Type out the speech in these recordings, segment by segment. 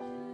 주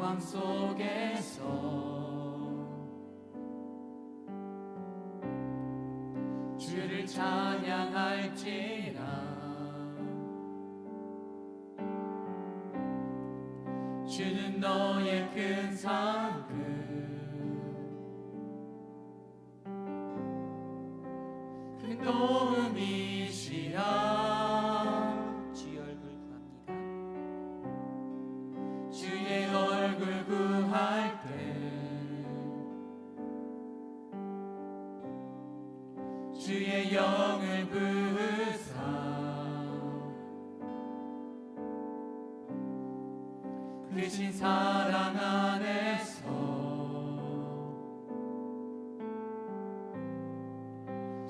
영광 속에서 주를 찬양할지라 주는 너의 큰 상급 그 큰 도.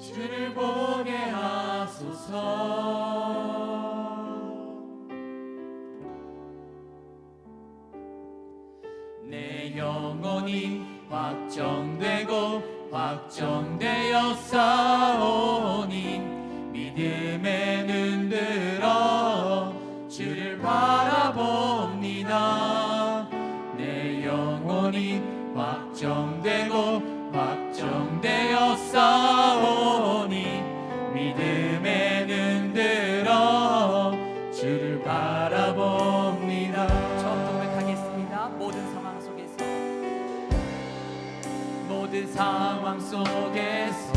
주를 보게 하소서. 내 영혼이 확정되고 확정되어 싸오니 믿음의 눈 들어 주를 바라봅니다. 내 영혼이 확정되고 상황 속에서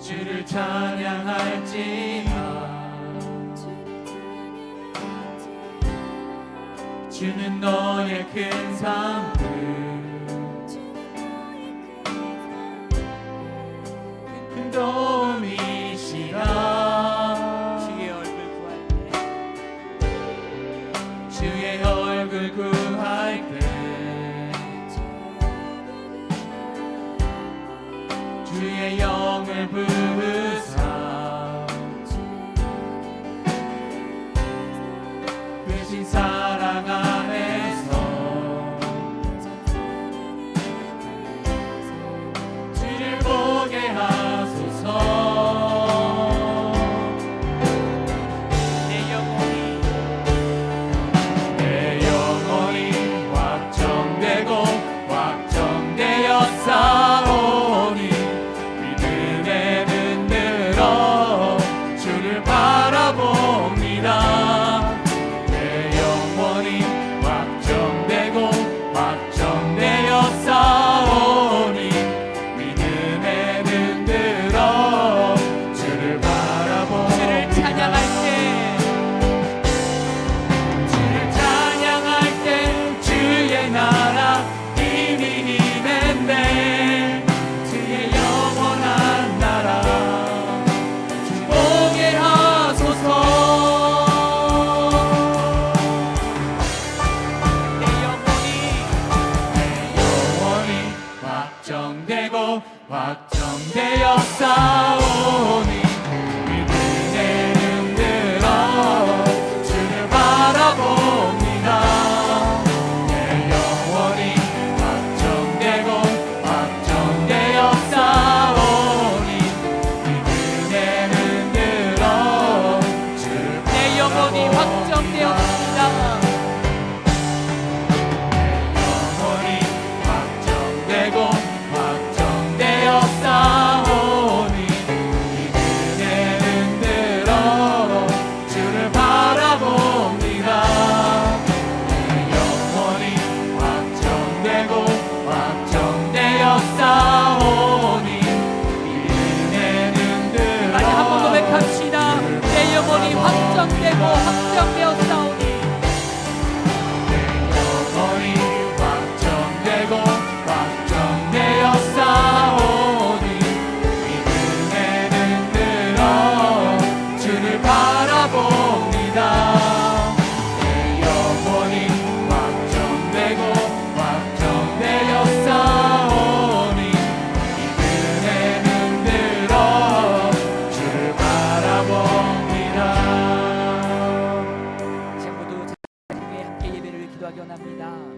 주를 찬양할지만 주는 너의 큰 삶을 확정되었어.